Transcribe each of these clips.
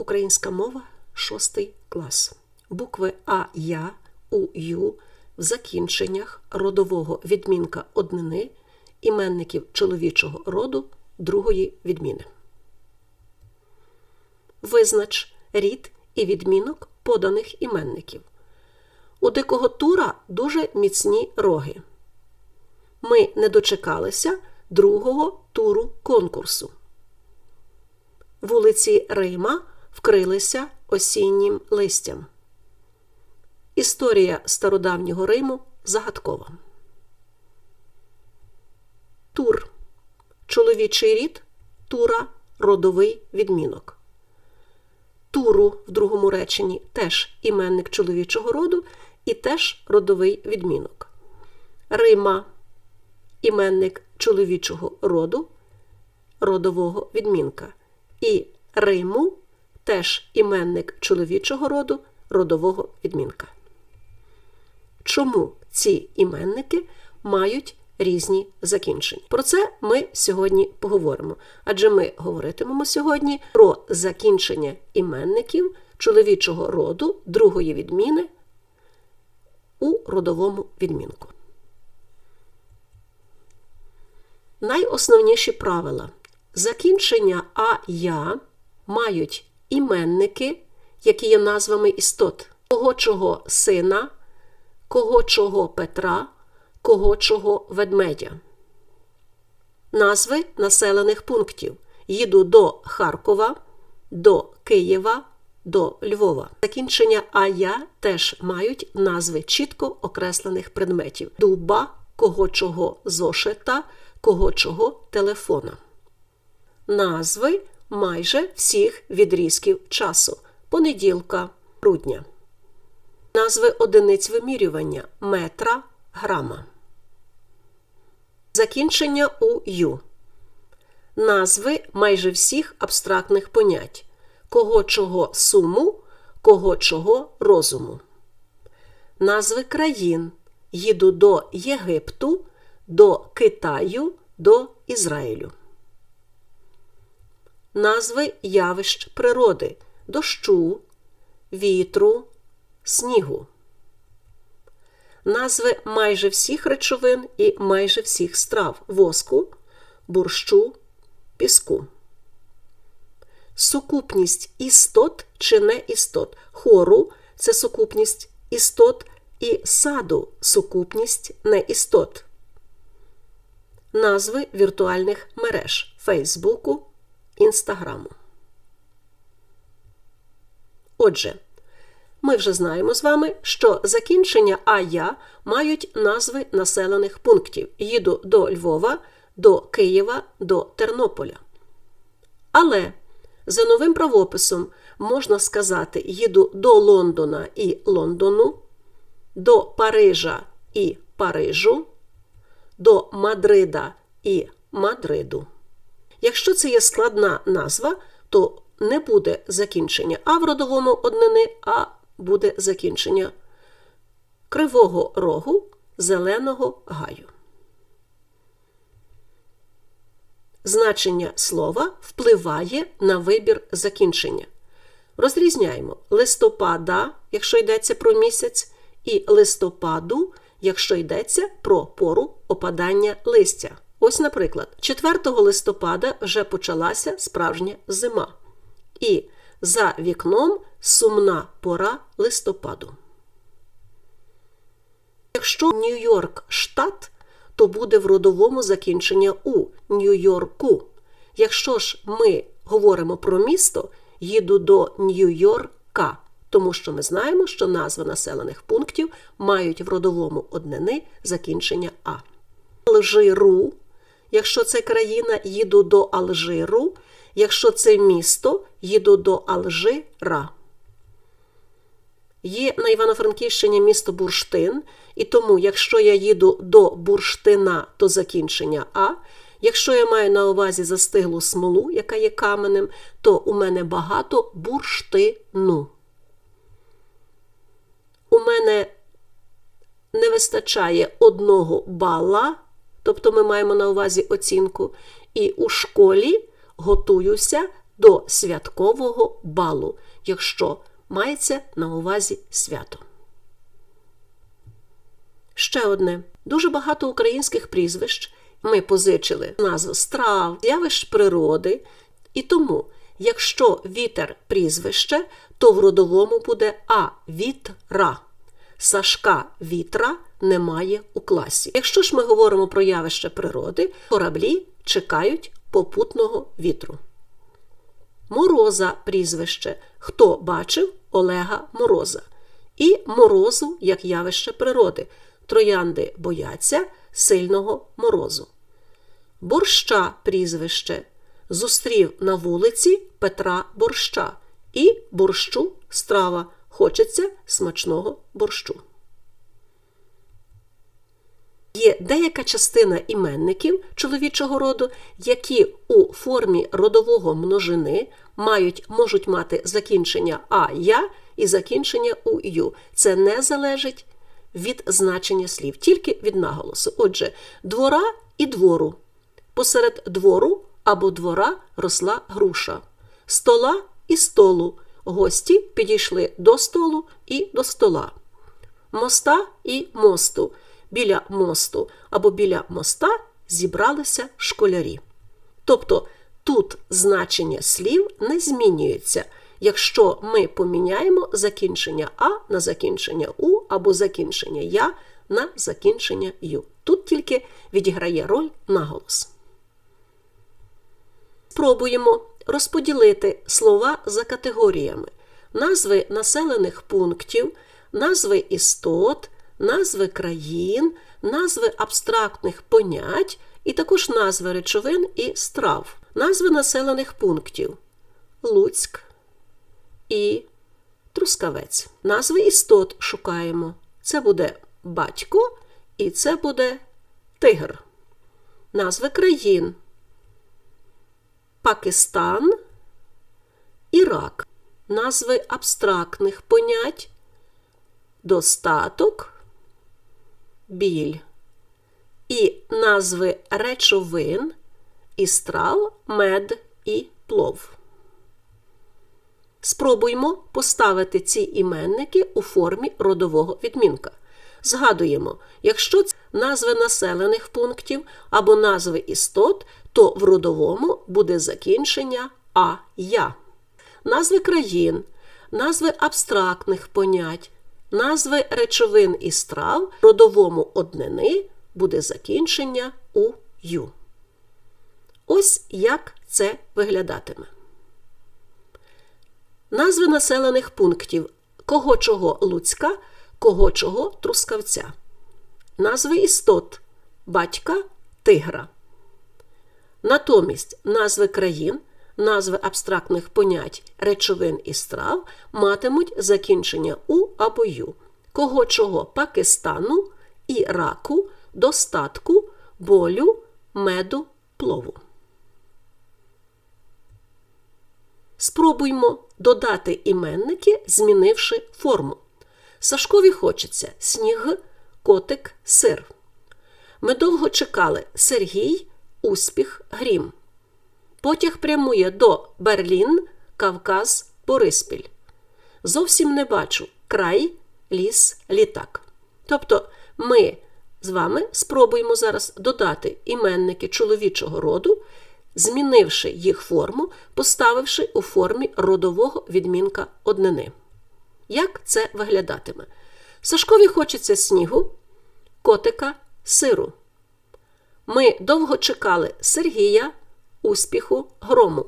Українська мова, шостий клас. Букви А, Я, У, Ю в закінченнях родового відмінка однини іменників чоловічого роду другої відміни. Визнач рід і відмінок поданих іменників. У дикого тура дуже міцні роги. Ми не дочекалися другого туру конкурсу. Вулиці Рима вкрилися осіннім листям. Історія стародавнього Риму загадкова. Тур. Чоловічий рід тура родовий відмінок. Туру в другому реченні теж іменник чоловічого роду і теж родовий відмінок. Рима іменник чоловічого роду родового відмінка. І Риму теж іменник чоловічого роду родового відмінка. Чому ці іменники мають різні закінчення? Про це ми сьогодні поговоримо. Адже ми говоритимемо сьогодні про закінчення іменників чоловічого роду другої відміни у родовому відмінку. Найосновніші правила. Закінчення а я мають іменники, які є назвами істот, кого чого сина, кого чого Петра, кого чого ведмедя. Назви населених пунктів. Їду до Харкова, до Києва, до Львова. Закінчення а я теж мають назви чітко окреслених предметів: дуба, кого чого зошита, кого чого телефона. Назви майже всіх відрізків часу понеділка, грудня. Назви одиниць вимірювання метра, грама. Закінчення у ю. Назви майже всіх абстрактних понять кого чого суму, кого чого розуму. Назви країн. Їду до Єгипту, до Китаю, до Ізраїлю. Назви явищ природи дощу, вітру, снігу. Назви майже всіх речовин і майже всіх страв воску, борщу, піску. Сукупність істот чи не істот. Хору це сукупність істот і саду сукупність неістот. Назви віртуальних мереж Фейсбуку, Інстаграму. Отже, ми вже знаємо з вами, що закінчення АЯ мають назви населених пунктів. Їду до Львова, до Києва, до Тернополя. Але за новим правописом можна сказати їду до Лондона і Лондону, до Парижа і Парижу, до Мадрида і Мадриду. Якщо це є складна назва, то не буде закінчення А в родовому однини, а буде закінчення кривого рогу зеленого гаю. Значення слова впливає на вибір закінчення. Розрізняємо листопада, якщо йдеться про місяць, і листопаду, якщо йдеться про пору опадання листя. Ось, наприклад, 4 листопада вже почалася справжня зима. І за вікном сумна пора листопаду. Якщо Нью-Йорк штат, то буде в родовому закінчення у Нью-Йорку. Якщо ж ми говоримо про місто, їду до Нью-Йорка, тому що ми знаємо, що назви населених пунктів мають в родовому однини закінчення А. Алжиру, якщо це країна, їду до Алжиру. Якщо це місто, їду до Алжира. Є на Івано-Франківщині місто Бурштин, і тому, якщо я їду до бурштина, то закінчення А. Якщо я маю на увазі застиглу смолу, яка є каменем, то у мене багато бурштину. У мене не вистачає одного бала, тобто ми маємо на увазі оцінку, і у школі готуюся до святкового балу, якщо мається на увазі свято. Ще одне. Дуже багато українських прізвищ ми позичили назв страв, явищ природи. І тому, якщо вітер прізвище, то в родовому буде А вітра. Сашка вітра немає у класі. Якщо ж ми говоримо про явище природи, кораблі чекають попутного вітру. Мороза прізвище. Хто бачив Олега Мороза? І морозу як явище природи. Троянди бояться сильного морозу. Борща прізвище. Зустрів на вулиці Петра Борща. І борщу страва. Хочеться смачного борщу. Є деяка частина іменників чоловічого роду, які у формі родового множини мають, можуть мати закінчення а я і закінчення у ю. Це не залежить від значення слів, тільки від наголосу. Отже, двора і двору. Посеред двору або двора росла груша, стола і столу. Гості підійшли до столу і до стола, моста і мосту. Біля мосту або біля моста зібралися школярі. Тобто тут значення слів не змінюється, якщо ми поміняємо закінчення А на закінчення У або закінчення Я на закінчення Ю. Тут тільки відіграє роль наголос. Спробуємо розподілити слова за категоріями: назви населених пунктів, назви істот, назви країн, назви абстрактних понять і також назви речовин і страв, назви населених пунктів Луцьк і Трускавець. Назви істот шукаємо. Це буде батько і це буде тигр. Назви країн. Пакистан, Ірак, назви абстрактних понять, достаток, біль і назви речовин і страв, мед і плов. Спробуймо поставити ці іменники у формі родового відмінка. Згадуємо, якщо це назви населених пунктів або назви істот, то в родовому буде закінчення а я. Назви країн, назви абстрактних понять, назви речовин і страв родовому однини буде закінчення у ю. Ось як це виглядатиме. Назви населених пунктів кого чого Луцька, кого чого Трускавця. Назви істот батька тигра. Натомість назви країн, назви абстрактних понять речовин і страв матимуть закінчення у або ю, кого чого Пакистану, Іраку, достатку, болю, меду, плову. Спробуймо додати іменники, змінивши форму. Сашкові хочеться сніг, котик, сир. Ми довго чекали Сергій, успіх, грім. Потяг прямує до Берлін, Кавказ, Бориспіль. Зовсім не бачу край, ліс, літак. Тобто ми з вами спробуємо зараз додати іменники чоловічого роду, змінивши їх форму, поставивши у формі родового відмінка однини. Як це виглядатиме? Сашкові хочеться снігу, котика, сиру. Ми довго чекали Сергія, успіху, грому.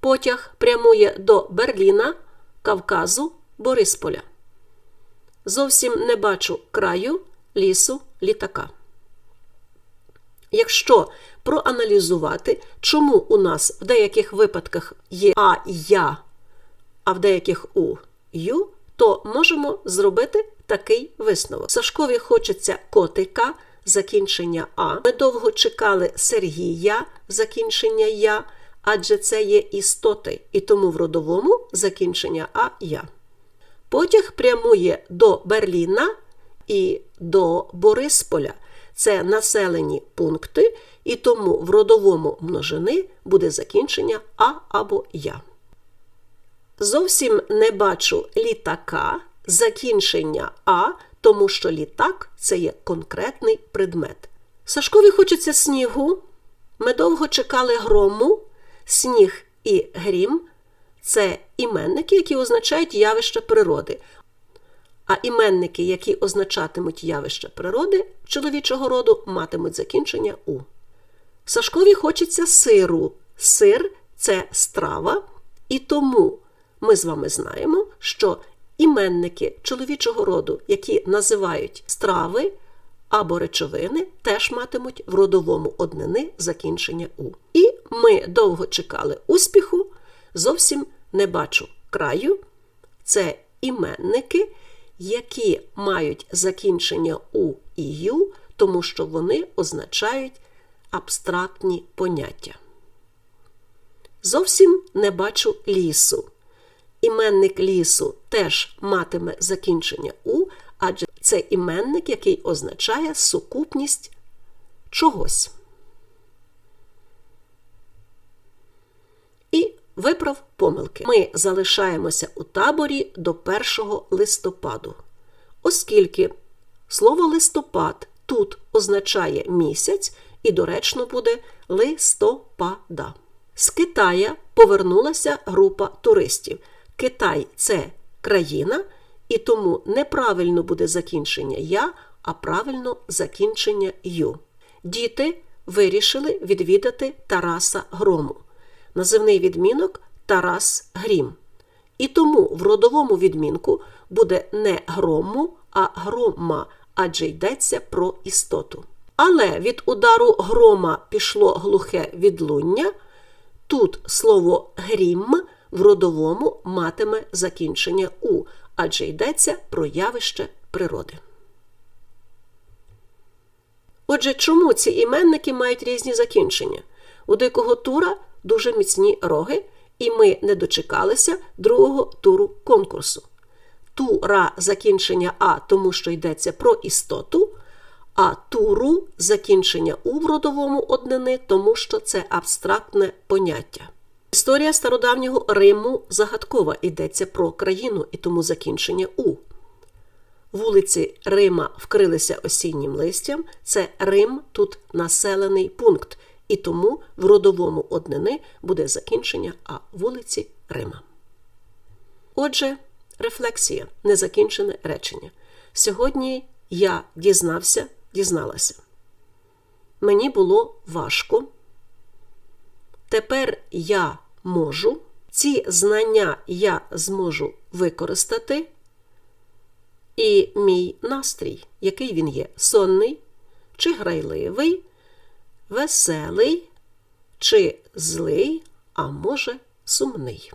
Потяг прямує до Берліна, Кавказу, Борисполя. Зовсім не бачу краю, лісу, літака. Якщо проаналізувати, чому у нас в деяких випадках є А я, а в деяких У Ю, то можемо зробити такий висновок. Сашкові хочеться котика, закінчення А. Ми довго чекали Сергія, закінчення Я, адже це є істоти, і тому в родовому закінчення А я. Потяг прямує до Берліна і до Борисполя. це населені пункти, і тому в родовому множини буде закінчення а або я. Зовсім не бачу літака, закінчення А, тому що літак це є конкретний предмет. Сашкові хочеться снігу. Ми довго чекали грому, сніг і грім це іменники, які означають явище природи. А іменники, які означатимуть явище природи чоловічого роду, матимуть закінчення У. Сашкові хочеться сиру. Сир це страва, і тому ми з вами знаємо, що іменники чоловічого роду, які називають страви або речовини, теж матимуть в родовому однини закінчення У. І ми довго чекали успіху, зовсім не бачу краю. Це іменники, які мають закінчення У і Ю, тому що вони означають абстрактні поняття. Зовсім не бачу лісу. Іменник лісу теж матиме закінчення У, це іменник, який означає сукупність чогось. І виправ помилки. Ми залишаємося у таборі до 1 листопаду, оскільки слово листопад тут означає місяць і доречно буде листопада. З Китая повернулася група туристів. Китай це країна, і тому неправильно буде закінчення я, а правильно закінчення ю. Діти вирішили відвідати Тараса Грому. Називний відмінок Тарас Грім. І тому в родовому відмінку буде не грому, а грома, адже йдеться про істоту. Але від удару грома пішло глухе відлуння. Тут слово грім в родовому матиме закінчення у, адже йдеться про явище природи. Отже, чому ці іменники мають різні закінчення? У дикого тура дуже міцні роги, і ми не дочекалися другого туру конкурсу. Тура закінчення А, тому що йдеться про істоту, а туру закінчення у в родовому однини, тому що це абстрактне поняття. Історія стародавнього Риму загадкова йдеться про країну і тому закінчення У. Вулиці Рима вкрилися осіннім листям. Це Рим тут населений пункт, і тому в родовому однини буде закінчення А вулиці Рима. Отже, рефлексія незакінчене речення. Сьогодні я дізнався, дізналася. Мені було важко. Тепер я можу. Ці знання я зможу використати. І мій настрій, який він є: сонний, чи грайливий, веселий, чи злий, а може, сумний.